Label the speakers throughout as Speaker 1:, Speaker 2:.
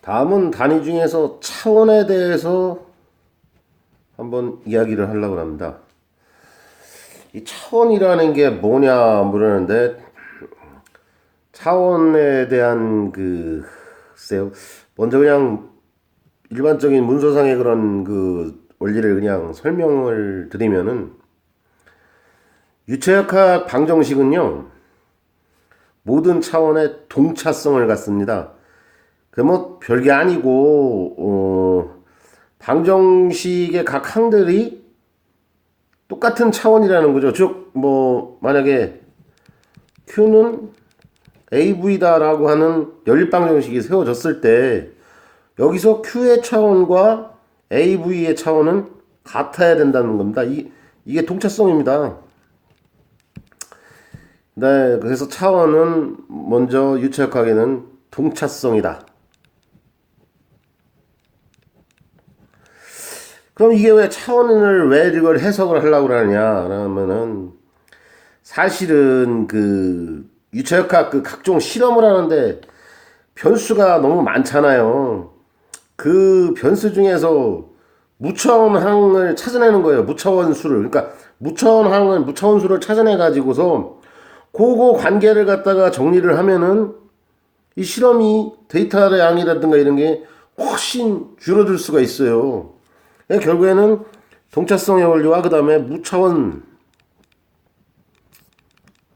Speaker 1: 다음은 단위 중에서 차원에 대해서 한번 이야기를 하려고 합니다. 이 차원이라는 게 뭐냐 물었는데 차원에 대한 그 글쎄요. 먼저 그냥 일반적인 문서상의 그런 그 원리를 그냥 설명을 드리면은 유체역학 방정식은요 모든 차원의 동차성을 갖습니다. 그 뭐 별게 아니고 어 방정식의 각 항들이 똑같은 차원이라는 거죠. 즉 뭐 만약에 Q는 AV다라고 하는 연립 방정식이 세워졌을 때 여기서 Q의 차원과 AV의 차원은 같아야 된다는 겁니다. 이, 이게 동차성입니다. 네, 그래서 차원은 먼저 유체역학에는 동차성이다. 그럼 이게 왜 차원을 왜 이걸 해석을 하려고 그러냐? 그러면은 사실은 그 유체역학 그 각종 실험을 하는데 변수가 너무 많잖아요. 그 변수 중에서 무차원항을 찾아내는 거예요. 무차원 수를. 그러니까 무차원항을 무차원 수를 찾아내 가지고서 그거 관계를 갖다가 정리를 하면은 이 실험이 데이터의 양이라든가 이런 게 훨씬 줄어들 수가 있어요. 그러니까 결국에는 동차성의 원리와 그 다음에 무차원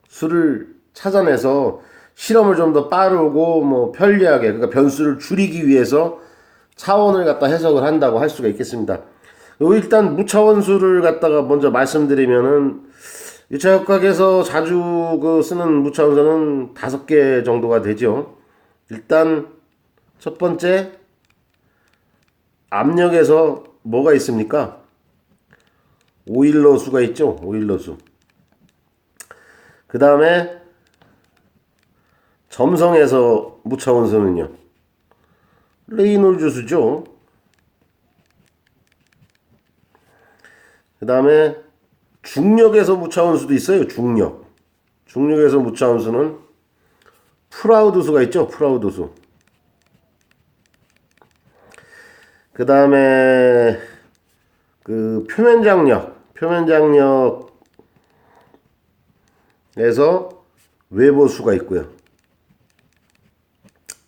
Speaker 1: 수를 찾아내서 실험을 좀 더 빠르고 뭐 편리하게 그러니까 변수를 줄이기 위해서 차원을 갖다 해석을 한다고 할 수가 있겠습니다. 요 일단 무차원 수를 갖다가 먼저 말씀드리면은 유차역학에서 자주 그 쓰는 무차원수는 다섯 개 정도가 되죠. 일단 첫 번째 압력에서 뭐가 있습니까? 오일러 수가 있죠. 오일러 수. 그 다음에 점성에서 무차원수는요. 레이놀즈 수죠. 그 다음에 중력에서 무차원수도 있어요. 중력. 중력에서 무차원수는 프라우드 수가 있죠. 프라우드 수. 그 다음에 그 표면 장력, 표면 장력에서 외보 수가 있고요.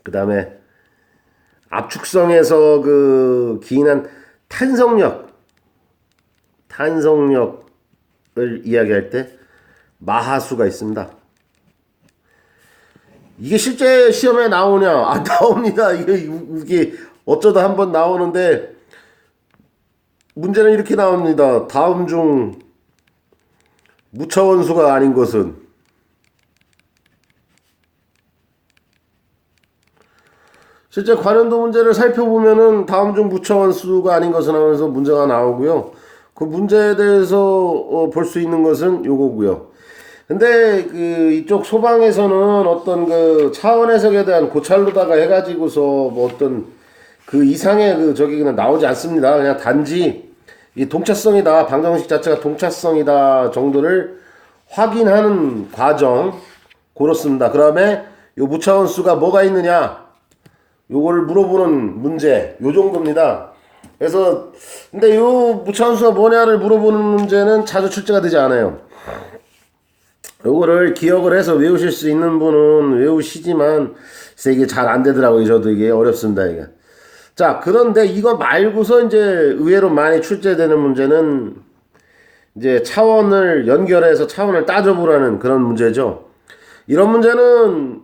Speaker 1: 그 다음에 압축성에서 그 기인한 탄성력, 탄성력 을 이야기할 때 마하수가 있습니다. 이게 실제 시험에 나오냐? 아, 나옵니다. 이게, 이게 어쩌다 한번 나오는데, 문제는 이렇게 나옵니다. 다음 중 무차원수가 아닌 것은 실제 관련도 문제를 살펴보면은 다음 중 무차원수가 아닌 것은 하면서 문제가 나오고요. 그 문제에 대해서 어, 볼 수 있는 것은 요거고요. 근데 그 이쪽 소방에서는 어떤 그 차원 해석에 대한 고찰로다가 해가지고서 뭐 어떤 그 이상의 그 저기 그냥 나오지 않습니다. 그냥 단지 이 동차성이다 방정식 자체가 동차성이다 정도를 확인하는 과정 그렇습니다. 그다음에 요 무차원수가 뭐가 있느냐 요거를 물어보는 문제 요 정도입니다. 그래서 근데 요 무차원수가 뭐냐를 물어보는 문제는 자주 출제가 되지 않아요. 요거를 기억을 해서 외우실 수 있는 분은 외우시지만 이게 잘 안 되더라고요. 저도 이게 어렵습니다. 이게. 자, 그런데 이거 말고서 이제 의외로 많이 출제되는 문제는 이제 차원을 연결해서 차원을 따져보라는 그런 문제죠. 이런 문제는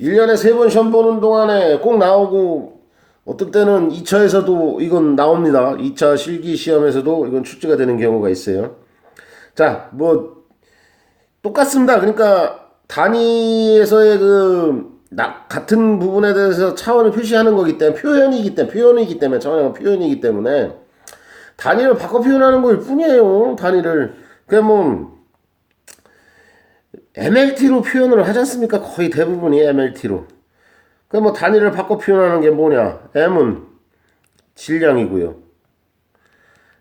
Speaker 1: 1년에 3번 시험 보는 동안에 꼭 나오고 어떤 때는 2차에서도 이건 나옵니다. 2차 실기 시험에서도 이건 출제가 되는 경우가 있어요. 자, 뭐 똑같습니다. 그러니까 단위에서의 그 나, 같은 부분에 대해서 차원을 표시하는 거기 때문에 표현이기 때문에 표현이기 때문에 차원이 표현이기 때문에 단위를 바꿔 표현하는 거일 뿐이에요. 단위를 그냥 뭐 MLT로 표현을 하지 않습니까? 거의 대부분이 MLT로. 그뭐 단위를 바꿔 표현하는 게 뭐냐? M은 질량이고요.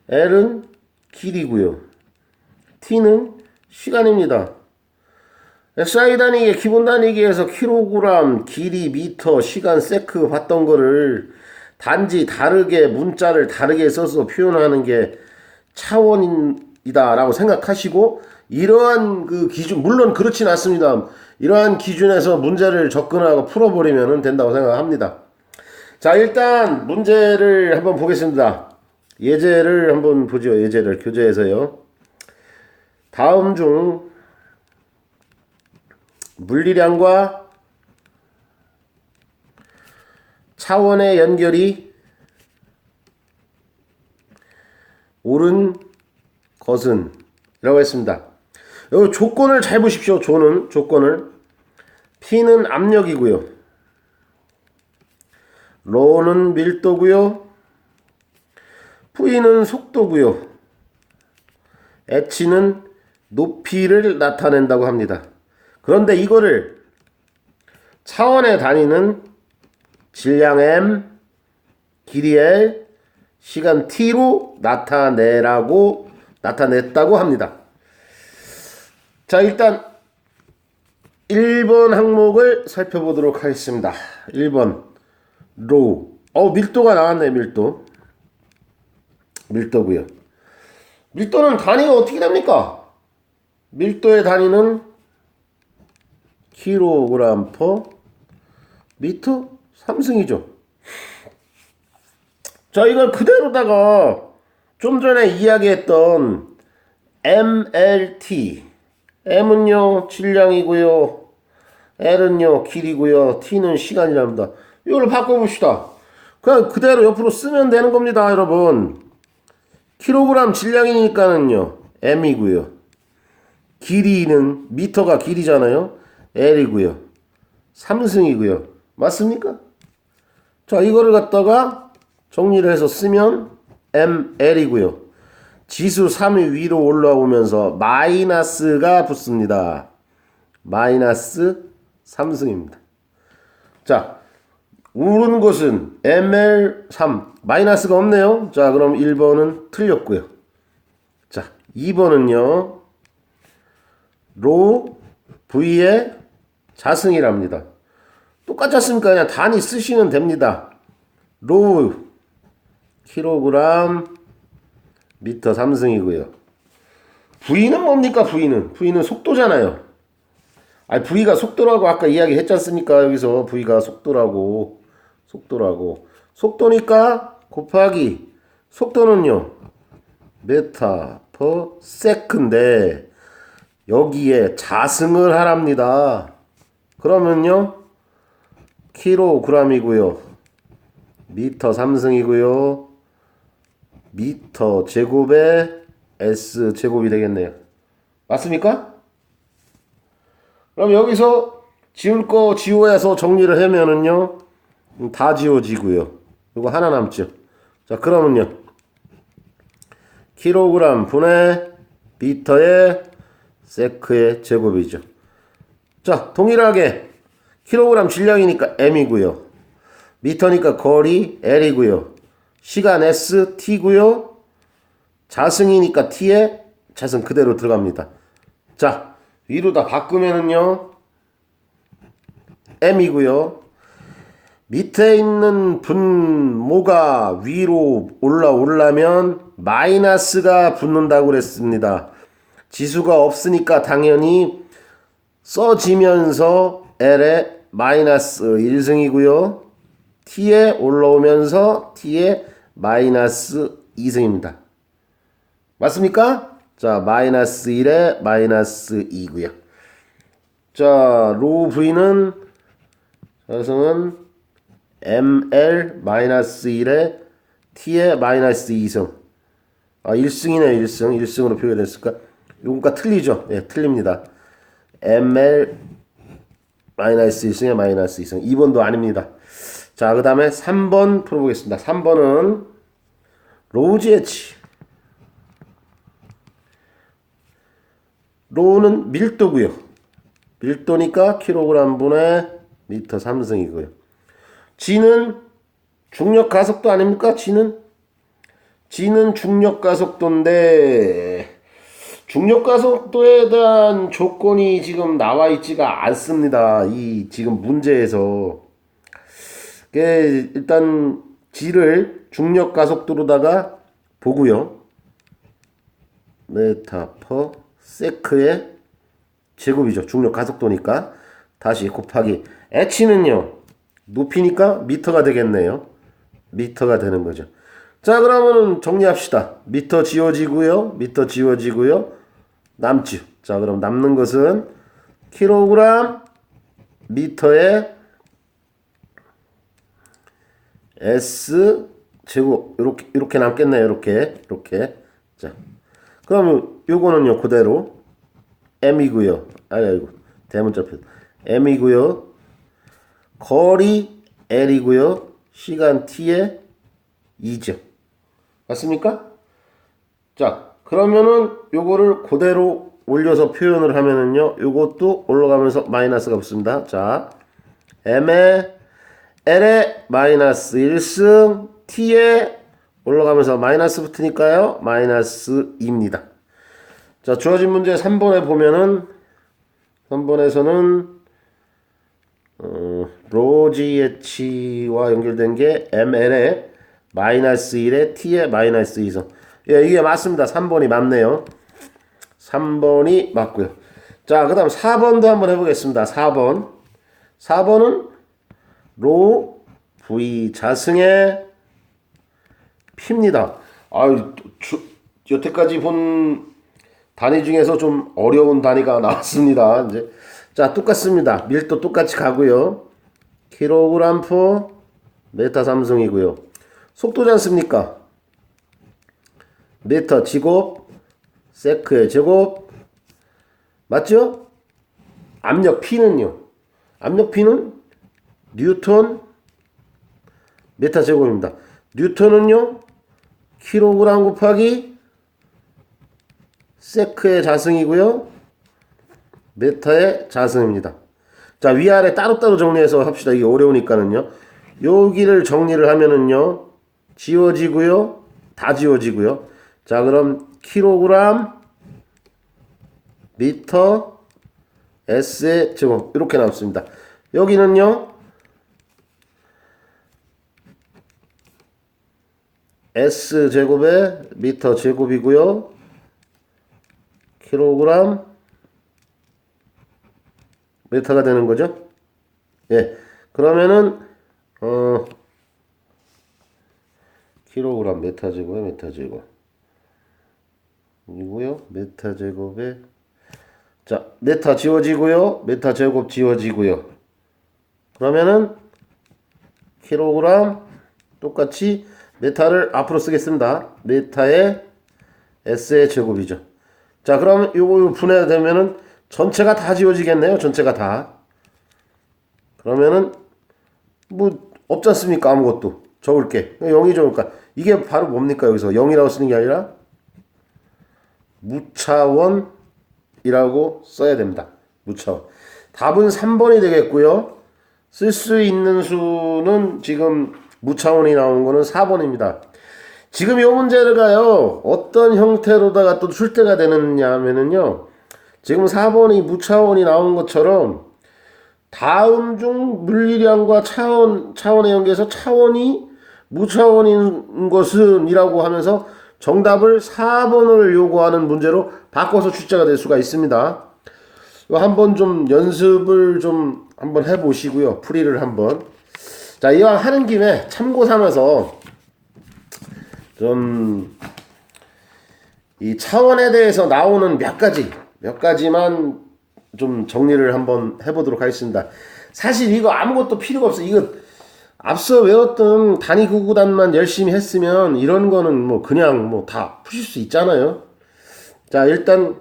Speaker 1: L은 길이고요. T는 시간입니다. SI 단위의 기본 단위기에서 킬로그램, 길이, 미터, 시간, 세크 봤던 거를 단지 다르게 문자를 다르게 써서 표현하는 게 차원이다라고 생각하시고 이러한 그 기준 물론 그렇진 않습니다. 이러한 기준에서 문제를 접근하고 풀어버리면 된다고 생각합니다. 자 일단 문제를 한번 보겠습니다. 예제를 한번 보죠. 예제를 교재에서요. 다음 중 물리량과 차원의 연결이 옳은 것은 이라고 했습니다. 여기 조건을 잘 보십시오. 조는 조건을 P는 압력이고요. 로는 밀도고요. V는 속도고요. H는 높이를 나타낸다고 합니다. 그런데 이거를 차원의 단위는 질량 m, 길이 l, 시간 t로 나타내라고 나타냈다고 합니다. 자, 일단 1번 항목을 살펴보도록 하겠습니다. 1번 로. 어, 밀도가 나왔네, 밀도. 밀도고요. 밀도는 단위가 어떻게 됩니까? 밀도의 단위는 킬로그램 퍼 미터 3승이죠. 자, 이걸 그대로다가 좀 전에 이야기했던 MLT M은요 질량이고요 L은요 길이고요 T는 시간이랍니다. 이걸 바꿔봅시다. 그냥 그대로 옆으로 쓰면 되는 겁니다, 여러분. 킬로그램 질량이니까는요 M이고요. 길이는 미터가 길이잖아요. L이고요. 3승이고요. 맞습니까? 자, 이거를 갖다가 정리를 해서 쓰면 ML이고요. 지수 3이 위로 올라오면서 마이너스가 붙습니다. 마이너스 3승입니다. 자, 오른 것은 ML3 마이너스가 없네요. 자, 그럼 1번은 틀렸고요. 자, 2번은요. 로 V의 자승이랍니다. 똑같지 않습니까? 그냥 단위 쓰시면 됩니다. 로 킬로그램 미터 3승이고요. V는 뭡니까? V는 V는 속도잖아요. 아니 V가 속도라고 아까 이야기 했지 않습니까? 여기서 V가 속도라고 속도라고 속도니까 곱하기 속도는요 메타 퍼 세컨데 여기에 자승을 하랍니다. 그러면요 킬로그램이고요 미터 3승이고요 미터 제곱에 S 제곱이 되겠네요. 맞습니까? 그럼 여기서 지울 거 지워서 정리를 하면은요 다 지워지고요. 이거 하나 남죠. 자 그러면요 킬로그램 분의 미터의 세크의 제곱이죠. 자 동일하게 킬로그램 질량이니까 m이고요. 미터니까 거리 l이고요. 시간 s t고요. 자승이니까 t에 자승 그대로 들어갑니다. 자 위로 다 바꾸면은요 m이고요. 밑에 있는 분모가 위로 올라 올라면 마이너스가 붙는다고 그랬습니다. 지수가 없으니까 당연히 써지면서 L에 마이너스 1승이고요. T에 올라오면서 T에 마이너스 2승입니다. 맞습니까? 자, 마이너스 1에 마이너스 2고요. 자, 로 V는 자승은 ML 마이너스 1에 T에 마이너스 2승. 아, 1승이네, 1승. 1승으로 표현됐을까? 요거가 틀리죠? 예, 틀립니다. ML 마이너스 1승에 마이너스 2승. 2번도 아닙니다. 자, 그 다음에 3번 풀어보겠습니다. 3번은 로즈 에치. 로는 밀도고요. 밀도니까 킬로그램 분의 미터 3승이고요. G는 중력 가속도 아닙니까? G는 G는 중력 가속도인데 중력 가속도에 대한 조건이 지금 나와 있지가 않습니다. 이 지금 문제에서. 그 일단 G를 중력 가속도로다가 보고요. 메타 퍼 세크의 제곱이죠. 중력 가속도니까 다시 곱하기 h는요. 높이니까 미터가 되겠네요. 미터가 되는 거죠. 자, 그러면 정리합시다. 미터 지워지고요. 미터 지워지고요. 남죠. 자, 그럼 남는 것은 킬로그램 미터에 S 제곱 이렇게 이렇게 남겠네요. 이렇게 이렇게. 자. 그러면 요거는요. 그대로 M이고요. 아이고. 대문자 표. M이고요. 거리 L이고요. 시간 T에 2죠. 맞습니까? 자, 그러면은 요거를 그대로 올려서 표현을 하면은요. 요것도 올라가면서 마이너스가 붙습니다. 자, M에 L에 마이너스 1승 T에 올라가면서 마이너스 붙으니까요. 마이너스 2입니다. 자, 주어진 문제 3번에 보면은 3번에서는 어, 로지에치와 연결된 게 ML에 마이너스 1에 T에 마이너스 2선. 예, 이게 맞습니다. 3번이 맞네요. 3번이 맞고요. 자, 그 다음 4번도 한번 해보겠습니다. 4번. 4번은 로 V 자승의 P입니다. 아유, 주, 여태까지 본 단위 중에서 좀 어려운 단위가 나왔습니다. 이제 자, 똑같습니다. 밀도 똑같이 가고요. 킬로그램 포 메타 삼성이고요. 속도지 않습니까? 메터 제곱 세크의 제곱 맞죠? 압력 P는요. 압력 P는 뉴턴 메타 제곱입니다. 뉴턴은요. 킬로그램 곱하기 세크의 자승이고요. 메타의 자승입니다. 자, 위아래 따로따로 정리해서 합시다. 이게 어려우니까는요. 여기를 정리를 하면은요. 지워지고요. 다 지워지고요. 자, 그럼 킬로그램 미터 S의 제곱 이렇게 나왔습니다. 여기는요. S 제곱에 미터 제곱이고요. 킬로그램 메타가 되는 거죠. 예. 그러면은 어 킬로그램 메타 제곱에 메타 제곱 이고요. 메타 제곱에 자, 메타 지워지고요. 메타 제곱 지워지고요. 그러면은 킬로그램 똑같이 메타를 앞으로 쓰겠습니다. 메타의 S의 제곱이죠. 자, 그럼 요거 분해되면은 전체가 다 지워지겠네요. 전체가 다. 그러면은 뭐 없지 않습니까? 아무것도. 적을 게. 0이 적을까? 이게 바로 뭡니까? 여기서 0이라고 쓰는 게 아니라 무차원이라고 써야 됩니다. 무차원. 답은 3번이 되겠고요. 쓸 수 있는 수는 지금 무차원이 나온 거는 4번입니다. 지금 이 문제가요, 어떤 형태로다가 또 출제가 되느냐 하면은요, 지금 4번이 무차원이 나온 것처럼 다음 중 물리량과 차원, 차원의 연계에서 차원이 무차원인 것은 이라고 하면서 정답을 4번을 요구하는 문제로 바꿔서 출제가 될 수가 있습니다. 한번 좀 연습을 좀 한번 해보시고요. 풀이를 한번. 자, 이왕 하는 김에 참고 삼아서 좀 이 차원에 대해서 나오는 몇 가지, 몇 가지만 좀 정리를 한번 해보도록 하겠습니다. 사실 이거 아무것도 필요가 없어. 이거 앞서 외웠던 단위 구구단만 열심히 했으면 이런 거는 뭐 그냥 뭐 다 푸실 수 있잖아요. 자, 일단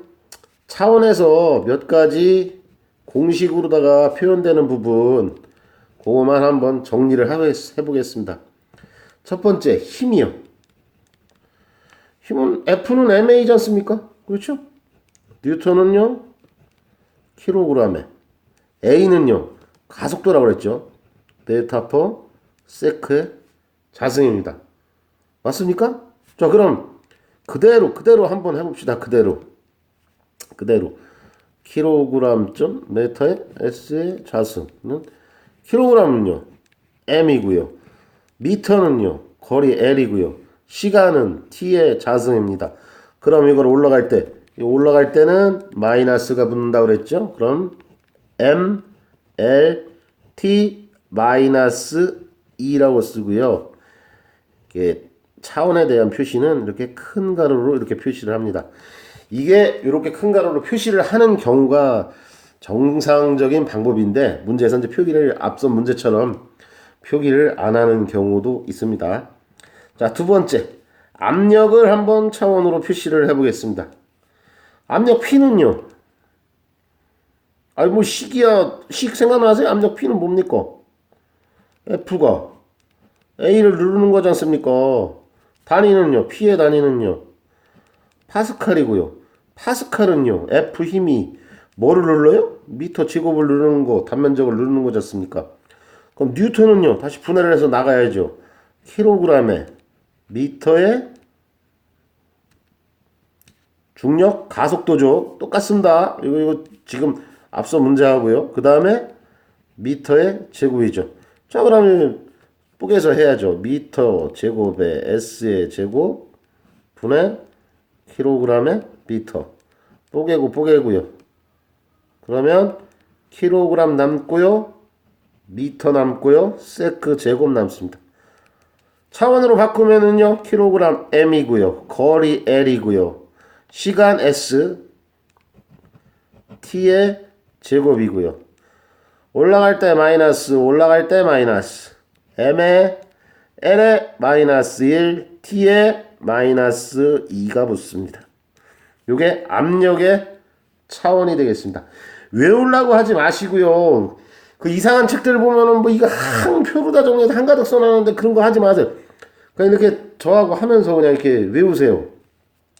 Speaker 1: 차원에서 몇 가지 공식으로다가 표현되는 부분 그거만 한번 정리를 해보겠습니다. 첫 번째, 힘이요. 힘은 F는 MA지 않습니까? 그렇죠? 뉴턴은요, 킬로그램에. A는요, 가속도라고 그랬죠. 데이터 퍼 세크의 자승입니다. 맞습니까? 자, 그럼 그대로, 그대로 한번 해봅시다. 그대로. 그대로 킬로그램.m에 S의 자수는 킬로그램은요 M이고요. 미터는요 거리 L이고요. 시간은 T의 자승입니다. 그럼 이걸 올라갈 때이 올라갈 때는 마이너스가 붙는다 그랬죠? 그럼 M L T 마이너스 2라고 쓰고요. 이게 차원에 대한 표시는 이렇게 큰 가로로 이렇게 표시를 합니다. 이게 이렇게 큰 가로로 표시를 하는 경우가 정상적인 방법인데 문제에서 이제 표기를 앞선 문제처럼 표기를 안 하는 경우도 있습니다. 자, 두 번째. 압력을 한번 차원으로 표시를 해 보겠습니다. 압력 P는요. 아니 뭐 식이야 식 생각나세요? 압력 P는 뭡니까? F가 A를 누르는 거지 않습니까? 단위는요. P의 단위는요. 파스칼이고요. 파스칼은요. F 힘이 뭐를 눌러요? 미터 제곱을 누르는 거, 단면적을 누르는 거지 않습니까? 그럼 뉴턴은요. 다시 분해를 해서 나가야죠. 킬로그램에 미터에 중력 가속도죠. 똑같습니다. 이거 이거 지금 앞서 문제하고요. 그 다음에 미터의 제곱이죠. 자 그러면 뽀개서 해야죠. 미터 제곱에 S의 제곱 분의 킬로그램의 미터. 뽀개고 뽀개고요. 그러면 킬로그램 남고요. 미터 남고요. 세크 제곱 남습니다. 차원으로 바꾸면은요. 킬로그램 M이고요. 거리 L이고요. 시간 S T의 제곱이고요. 올라갈 때 마이너스, 올라갈 때 마이너스. M에 L에 마이너스 1, T에 마이너스 2가 붙습니다. 요게 압력의 차원이 되겠습니다. 외우려고 하지 마시고요. 그 이상한 책들 보면은 뭐 이거 한 표로 다 정리해서 한가득 써놨는데 그런 거 하지 마세요. 그냥 이렇게 저하고 하면서 그냥 이렇게 외우세요.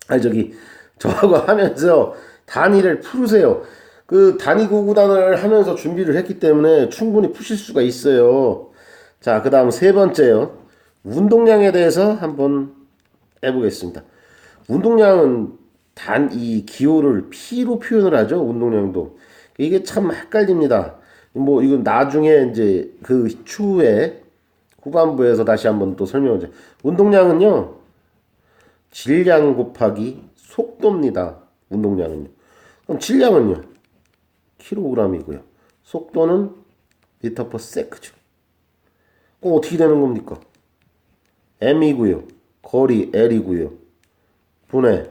Speaker 1: 아니 저기 저하고 하면서 단위를 풀으세요. 그 단위 구구단을 하면서 준비를 했기 때문에 충분히 푸실 수가 있어요. 자, 그 다음 세 번째요. 운동량에 대해서 한번 해보겠습니다. 운동량은 단 이 기호를 P로 표현을 하죠. 운동량도. 이게 참 헷갈립니다. 뭐 이건 나중에 이제 그 추후에 후반부에서 다시 한번 또 설명을 해. 운동량은요. 질량 곱하기 속도입니다. 운동량은요. 그럼 질량은요. 킬로그램이고요. 속도는 미터 퍼 세크죠. 그럼 어떻게 되는 겁니까? m이고요. 거리 l이고요. 분해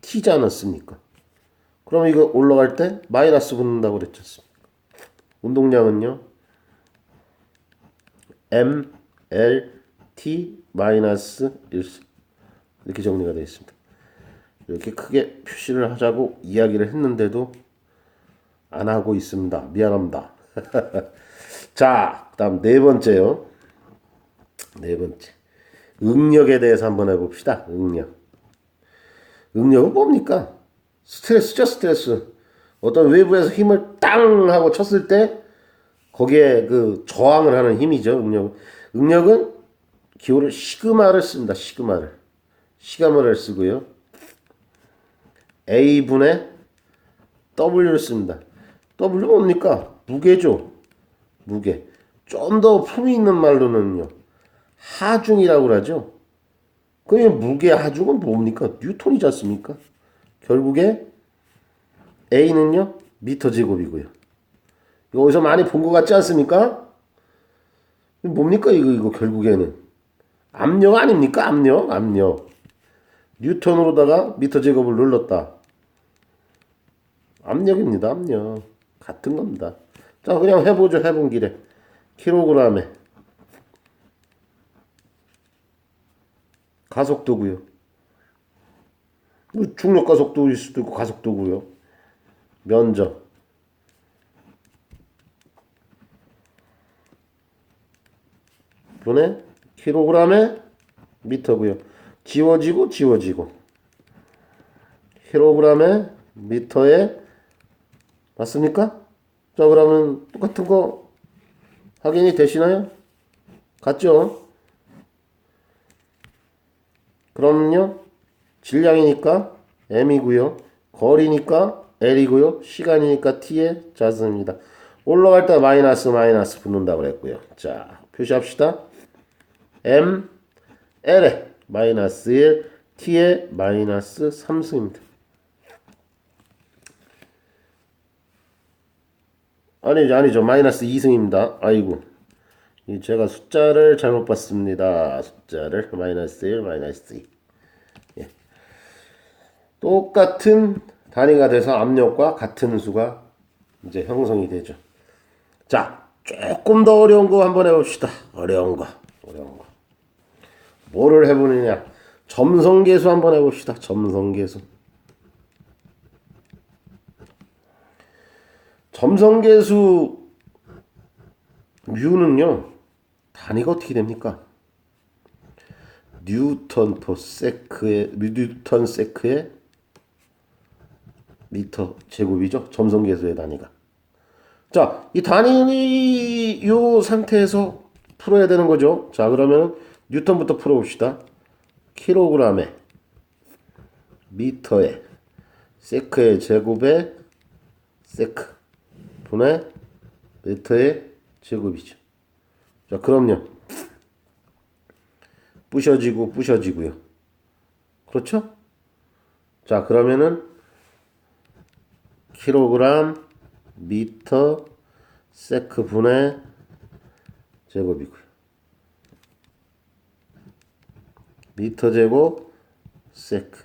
Speaker 1: t지 않았습니까? 그럼 이거 올라갈 때 마이너스 붙는다고 그랬지 않습니까? 운동량은요. m l t 마이너스 1 이렇게 정리가 되어 있습니다. 이렇게 크게 표시를 하자고 이야기를 했는데도 안 하고 있습니다. 미안합니다. 자, 그 다음 네 번째요. 네 번째. 응력에 대해서 한번 해봅시다. 응력. 응력은 뭡니까? 스트레스죠, 스트레스. 어떤 외부에서 힘을 땅 하고 쳤을 때 거기에 그 저항을 하는 힘이죠, 응력. 응력은 기호를 시그마를 씁니다. 시그마를. 시그마를 쓰고요. A분의 W를 씁니다. W 뭡니까? 무게죠. 무게. 좀 더 품위 있는 말로는요. 하중이라고 그러죠. 그 무게 하중은 뭡니까? 뉴턴이지 않습니까? 결국에 A는요. 미터 제곱이고요. 이거 어디서 많이 본 것 같지 않습니까? 뭡니까 이거 이거 결국에는 압력 아닙니까? 압력, 압력. 뉴턴으로다가 미터 제곱을 눌렀다. 압력입니다. 압력. 같은 겁니다. 자, 그냥 해보죠. 해본 길에. 킬로그램에. 가속도고요. 뭐 중력 가속도일 수도 있고 가속도고요. 면적. 분의 킬로그램에 미터고요. 지워지고 지워지고. 킬로그램에 미터에 맞습니까? 자 그러면 똑같은 거 확인이 되시나요? 같죠? 그러면요 질량이니까 m이고요 거리니까 L이고요. 시간이니까 T의 자수입니다. 올라갈 때 마이너스 마이너스 붙는다고 그랬고요. 자, 표시합시다. M, L에 마이너스 1, T에 마이너스 3승입니다. 아니죠, 아니죠. 마이너스 2승입니다. 아이고. 이 제가 숫자를 잘못 봤습니다. 숫자를 마이너스 1, 마이너스 2. 예. 똑같은 단위가 돼서 압력과 같은 수가 이제 형성이 되죠. 자, 조금 더 어려운 거 한번 해봅시다. 어려운 거, 어려운 거. 뭐를 해보느냐? 점성계수 한번 해봅시다. 점성계수. 점성계수 뮤는요 단위가 어떻게 됩니까? 뉴턴 퍼 세크의 뉴턴 세크의 미터 제곱이죠 점성계수의 단위가 자 이 단위 요 상태에서 풀어야 되는 거죠 자 그러면 뉴턴부터 풀어봅시다 킬로그램에 미터에 세크의 제곱에 세크 분의 미터의 제곱이죠. 자, 그럼요. 부셔지고 부셔지고요. 그렇죠? 자, 그러면은 킬로그램 미터 세크 분의 제곱이고요. 미터 제곱 세크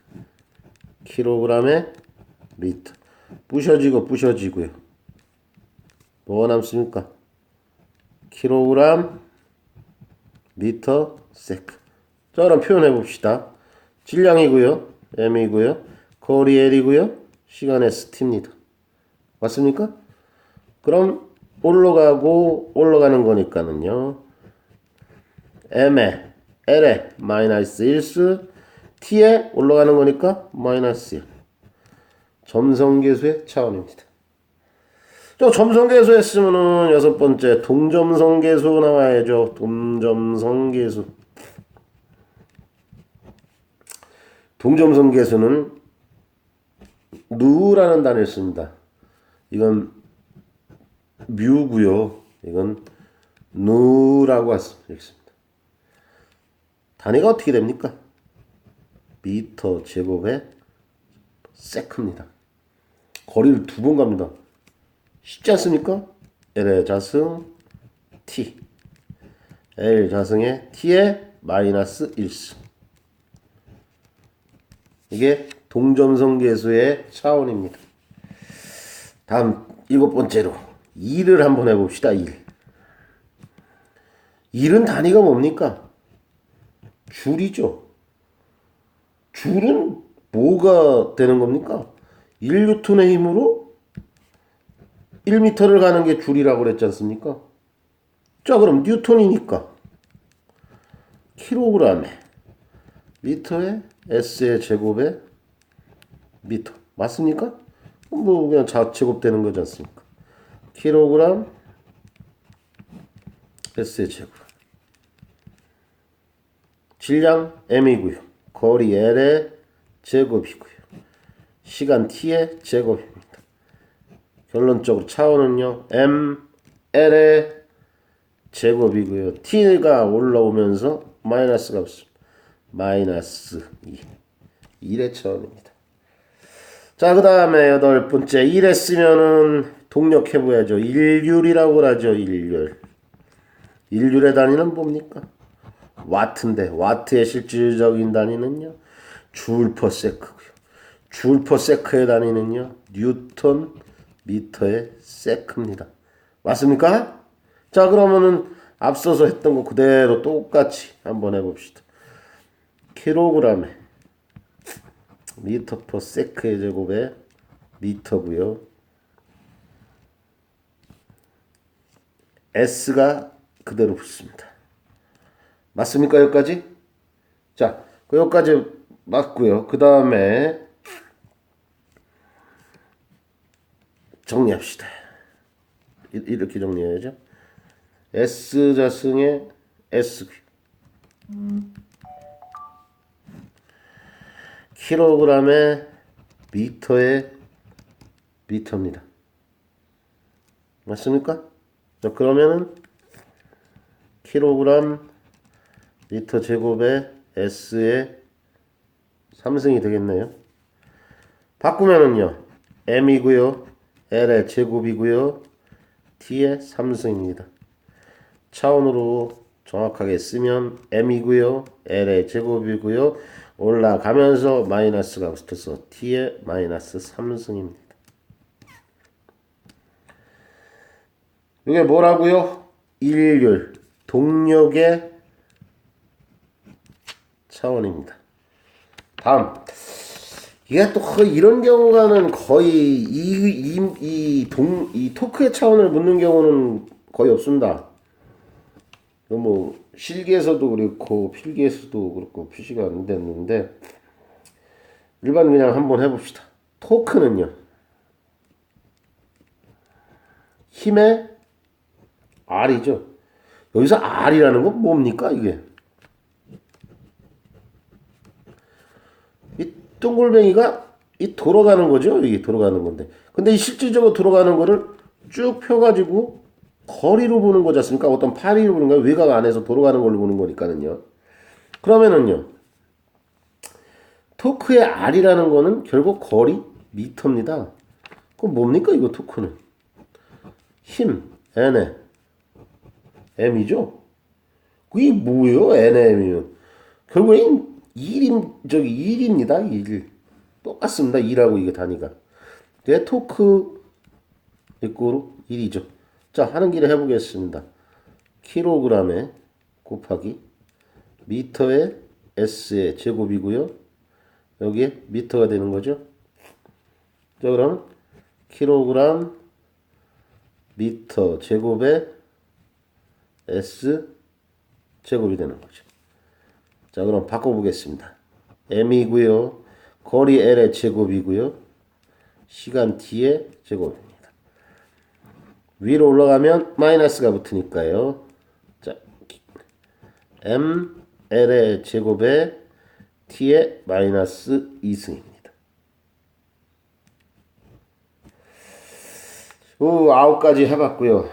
Speaker 1: 킬로그램에 미터 부셔지고 부셔지고요. 뭐가 남습니까? 킬로그램 미터 세크. 자, 그럼 표현해 봅시다. 질량이고요. m이고요. 거리 l이고요. 시간 st입니다. 맞습니까? 그럼 올라가고 올라가는 거니까는요. m에 l에 마이너스 1수 t에 올라가는 거니까 마이너스 1. 점성계수의 차원입니다. 저 점성계수 했으면은 여섯 번째 동점성계수 나와야죠. 동점성계수. 동점성계수는 누라는 단어를 씁니다. 이건 뮤고요. 이건 누라고 읽습니다. 단위가 어떻게 됩니까? 미터 제곱에 세크입니다. 거리를 두 번 갑니다. 쉽지 않습니까? L의 자승 T L 자승의 T의 마이너스 1수 이게 동점성 계수의 차원입니다. 다음 일곱 번째로 2를 한번 해봅시다. 1. 1은 단위가 뭡니까? 줄이죠. 줄은 뭐가 되는 겁니까? 1뉴턴의 힘으로 1m를 가는 게 줄이라고 그랬지 않습니까? 자, 그럼 뉴턴이니까 킬로그램에 미터에 S의 제곱에 미터 맞습니까? 뭐 그냥 자제곱되는 거지 않습니까? 킬로그램 S의 제곱 질량 M이고요. 거리 L의 제곱이고요. 시간 T의 제곱입니다. 결론적으로 차원은요. M, L의 제곱이고요. T가 올라오면서 마이너스가 없습니다. 마이너스 2. 1의 차원입니다. 자, 그 다음에 여덟 번째. 1에 쓰면은 동력해봐야죠. 일률이라고 하죠. 일률. 일률의 단위는 뭡니까? 와트인데 와트의 실질적인 단위는요. 줄 퍼 세크고요. 줄 퍼 세크의 단위는요. 뉴턴 미터의 세크입니다. 맞습니까? 자, 그러면은 앞서서 했던 거 그대로 똑같이 한번 해봅시다. 킬로그램에 미터 퍼 세크의 제곱에 미터고요. S가 그대로 붙습니다. 맞습니까? 여기까지? 자, 그 여기까지 맞고요. 그 다음에 정리합시다. 이- 이렇게 정리해야죠. S 자승의 S 킬로그램의 미터에 미터입니다. 맞습니까? 자, 그러면은 킬로그램 미터 제곱에 S의 3승이 되겠네요. 바꾸면은요. M이고요. L의 제곱이고요. T의 3승입니다. 차원으로 정확하게 쓰면 M이고요. L의 제곱이고요. 올라가면서 마이너스가 붙어서 T의 마이너스 3승입니다. 이게 뭐라고요? 일률, 동력의 차원입니다. 다음. 이게 또 이런 경우가는 거의 이, 이, 이, 동, 이 토크의 차원을 묻는 경우는 거의 없습니다. 뭐, 실기에서도 그렇고, 필기에서도 그렇고, 표시가 안 됐는데, 일반 그냥 한번 해봅시다. 토크는요, 힘의 R이죠. 여기서 R이라는 건 뭡니까, 이게? 이 동글뱅이가 이 돌아가는 거죠. 이게 돌아가는 건데. 근데 이 실질적으로 돌아가는 거를 쭉 펴가지고 거리로 보는 거지 않습니까? 어떤 파리로 보는 거야. 외곽 안에서 돌아가는 걸로 보는 거니까는요. 그러면은요. 토크의 R이라는 거는 결국 거리 미터입니다. 그럼 뭡니까 이거 토크는? 힘 N에 M이죠? 그게 뭐예요? NM이면 결국엔 1인 저기 1입니다. 1. 똑같습니다. 2라고 이거 단위가. 네트워크 이꼬로 1이죠. 자, 하는 길에 해보겠습니다. 킬로그램에 곱하기 미터에 S의 제곱이고요. 여기에 미터가 되는 거죠. 자, 그럼 킬로그램 미터 제곱에 S 제곱이 되는 거죠. 자, 그럼 바꿔보겠습니다. m이고요. 거리 l의 제곱이고요. 시간 t의 제곱입니다. 위로 올라가면 마이너스가 붙으니까요. 자, m l의 제곱에 t의 마이너스 2승입니다. 요 아홉 가지 해봤고요.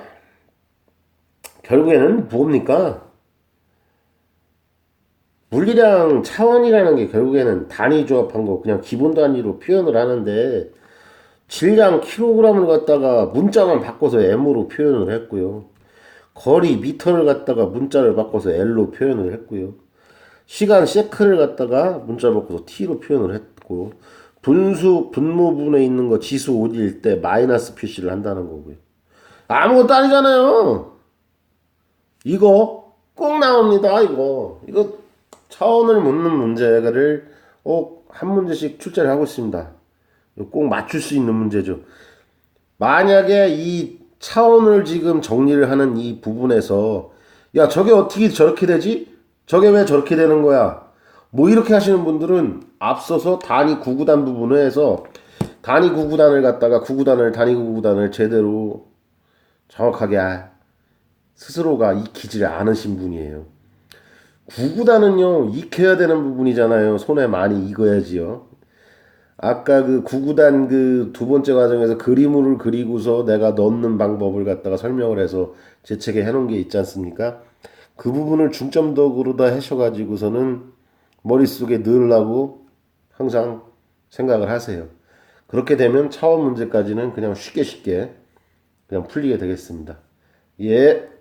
Speaker 1: 결국에는 뭡니까? 물리량 차원이라는 게 결국에는 단위 조합한 거 그냥 기본 단위로 표현을 하는데 질량 킬로그램을 갖다가 문자만 바꿔서 m으로 표현을 했고요. 거리 미터를 갖다가 문자를 바꿔서 l로 표현을 했고요. 시간 세크를 갖다가 문자 바꿔서 t로 표현을 했고 분수 분모분에 있는 거 지수 5일 때 마이너스 표시를 한다는 거고요. 아무것도 아니잖아요. 이거 꼭 나옵니다. 이거 이거 차원을 묻는 문제를 꼭 한 문제씩 출제를 하고 있습니다. 꼭 맞출 수 있는 문제죠. 만약에 이 차원을 지금 정리를 하는 이 부분에서 야 저게 어떻게 저렇게 되지? 저게 왜 저렇게 되는 거야? 뭐 이렇게 하시는 분들은 앞서서 단위 구구단 부분을 해서 단위 구구단을 갖다가 구구단을 단위 구구단을 제대로 정확하게 아- 스스로가 익히지를 않으신 분이에요. 구구단은요 익혀야 되는 부분이잖아요. 손에 많이 익어야지요. 아까 그 구구단 그 두 번째 과정에서 그림을 그리고서 내가 넣는 방법을 갖다가 설명을 해서 제 책에 해놓은 게 있지 않습니까? 그 부분을 중점적으로 다 하셔가지고서는 머릿속에 넣으려고 항상 생각을 하세요. 그렇게 되면 차원 문제까지는 그냥 쉽게 쉽게 그냥 풀리게 되겠습니다. 예.